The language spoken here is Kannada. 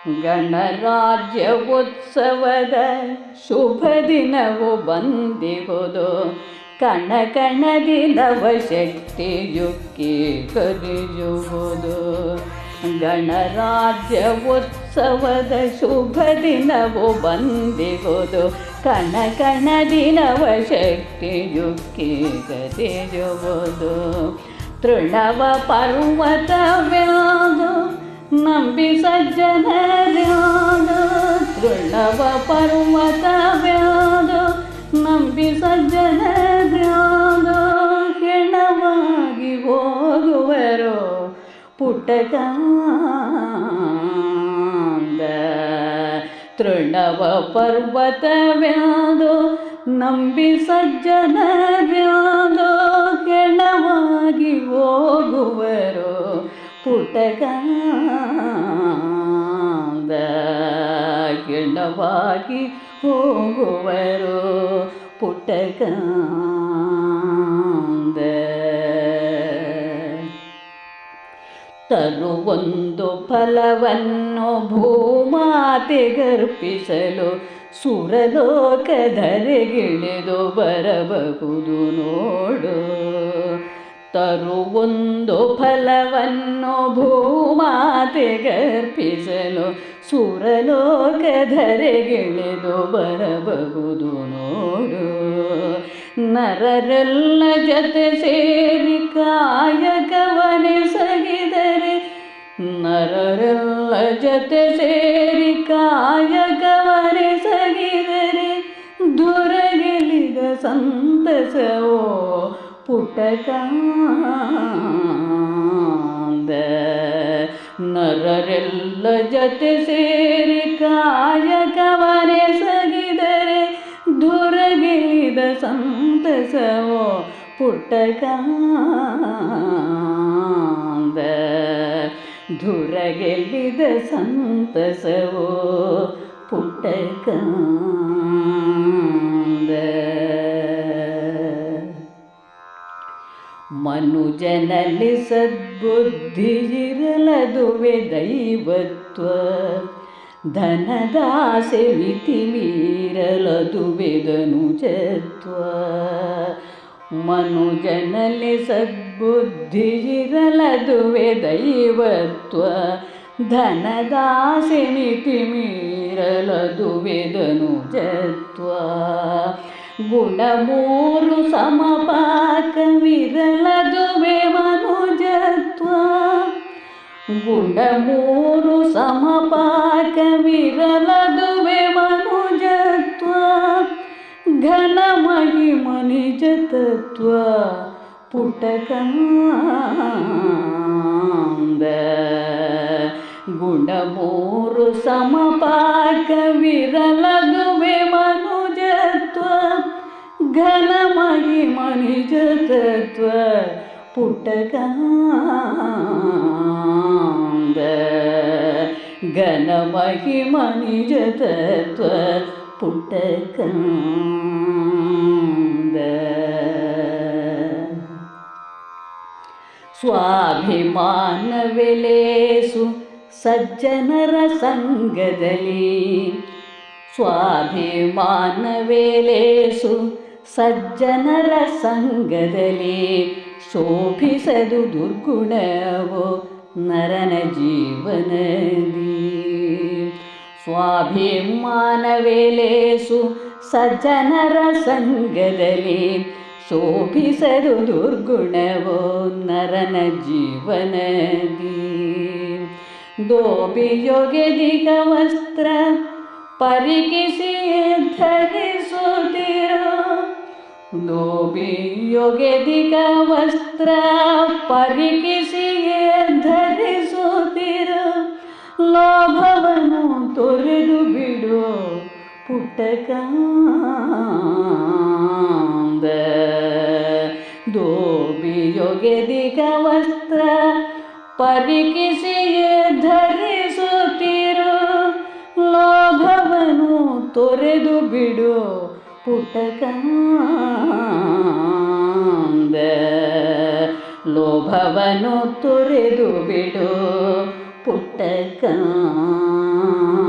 ಗಣರಾಜ್ಯ ಉತ್ಸವದ ಶುಭ ದಿನವು ಬಂದಿಹುದು ಕಣ ಕಣದಿ ನವಶಕ್ತಿ ಯುಕ್ಕಿ ಕಲಿಯುವುದು ಗಣರಾಜ್ಯ ಉತ್ಸವದ ಶುಭ ದಿನವು ಬಂದಿಹುದು ಕಣ ಕಣದಿ ಜುಕ್ಕಿ ಕಲಿಯುವುದು ತೃಣವ ಪರ್ವತವ್ಯಾದು ನಂಬಿ ಸಜ್ಜನರ್ಯಾದು ತೃಣವ ಪರ್ವತವ್ಯಾದು, ನಂಬಿ ಸಜ್ಜನರ್ಯಾದು ಹೆಣವಾಗಿ ಹೋಗುವರು ಪುಟಕಾಂದ ತೃಣವ ಪರ್ವತವ್ಯಾದು, ನಂಬಿ ಸಜ್ಜನರ್ಯಾದು ಕೆಣವಾಗಿ ಹೋಗುವರು ಪುಟಕಾಂದ ಗಿಣವಾಗಿ ಹೋಗುವರು. ಪುಟ್ಟಕ ತನು ಒಂದು ಫಲವನ್ನು ಭೂಮಾತೆಗರ್ಪಿಸಲು ಸುರಲೋಕಧರೆಗಿಳಿದು ಬರಬಹುದು ನೋಡು. ತರುವೊಂದು ಫಲವನ್ನು ಭೂಮಾತೆಗರ್ಪಿಸಲು ಸುರಲೋಕಧರೆಗಿಳಿದು ಬರಬಹುದು ನೋಡು. ನರರೆಲ್ಲ ಜೊತೆ ಸೇರಿ ಕಾಯಕವನೆಸಗಿದರೆ ನರರೆಲ್ಲ ಜೊತೆ ಸೇರಿ ಕಾಯಕವನೆಸಗಿದರೆ ದುರಗೆಲಿದ ಸಂತಸವೋ ಪುಟಕಾಂದ ನರರೆಲ್ಲ ಜೊತೆ ಸೇರಿ ಕಾಯಕವನೆಸಗಿದರೆ ದುರಗಿದ ಸಂತಸವೋ ಪುಟಕಾಂದ ಧುರಗೆಲ್ಲಿದ ಸಂತಸವೋ ಪುಟ್ಟಕಾಂದ ಮನುಜನಲ್ಲಿ ಸದ್ಬುದ್ಧಿ ಇರಲದು ದೈವತ್ವ. ಧನದಾಸೆ ಮಿತಿ ಮೀರಲದುವೆ ಧನುಜತ್ವ. ಮನುಜನಲ್ಲಿ ಸದ್ಬುದ್ಧಿ ಇರಲದು ದೈವತ್ವ. ಧನದಾಸೆ ಮಿತಿ ಮೀರಲದುವೆ ಧನುಜತ್ವ. ಗುಣ ಮೂರು ಗುಣ ಮೂರು ಸಮಪಾಕವಿರಲದುವೆ ಮನುಜತ್ವ ಘನ ಮಹಿಮನಿಜ ತತ್ವ ಪುಟಕಾಂದ ಗುಣ ಮೂರು ಸಮಪಾಕವಿರಲದುವೆ ಮನುಜತ್ವ ಘನ ಮಹಿಮನಿಜ ತತ್ವ ಪುಟಕಾಂದ ಘನ ಮಹಿಮನಿಜ ತತ್ವ ಪುಟಕಾಂದ ಸ್ವಾಭಿಮಾನವೆಲೇಸು ಸಜ್ಜನರ ಸಂಗದಲ್ಲಿ ಸ್ವಾಭಿಮಾನವೇಲೇಸು ಸಜ್ಜನರ ಸಂಗದಲ್ಲಿ ಶೋಭಿಸದು ದುರ್ಗುಣವು ನರನ ಜೀವನದಿ ಸ್ವಾಭಿಮಾನವೇಲೇಸು ಸಜ್ಜನರ ಸಂಗದಲ್ಲಿ ಶೋಭಿಸದು ದುರ್ಗುಣವೋ ನರನ ಜೀವನದಿ ದೋಬಿಯೊಗೆದಿಗ ವಸ್ತ್ರ ಪರಿಕಿಸಿ ಧರಿಸುತ್ತಿರೋ ದೋಬಿಯೊಗೆದಿಗ ವಸ್ತ್ರ ಪರಿಕಿಸಿಯೇ ಧರಿಸುತ್ತಿರ ಲೋಭವನ್ನು ತೊರೆದು ಬಿಡು ಪುಟ್ಟಕಾಂದ ದೋಬಿಯೊಗೆದಿಗ ವಸ್ತ್ರ ಪರಿಕಿಸಿಯೇ ಧರಿಸುತ್ತಿರು ಲೋಭವನ್ನು ತೊರೆದು ಬಿಡು ಪುಟ್ಟಕಾಂದ ಲೋಭವನ್ನು ತೊರೆದು ಬಿಡು ಪುಟ್ಟಕಾಂದ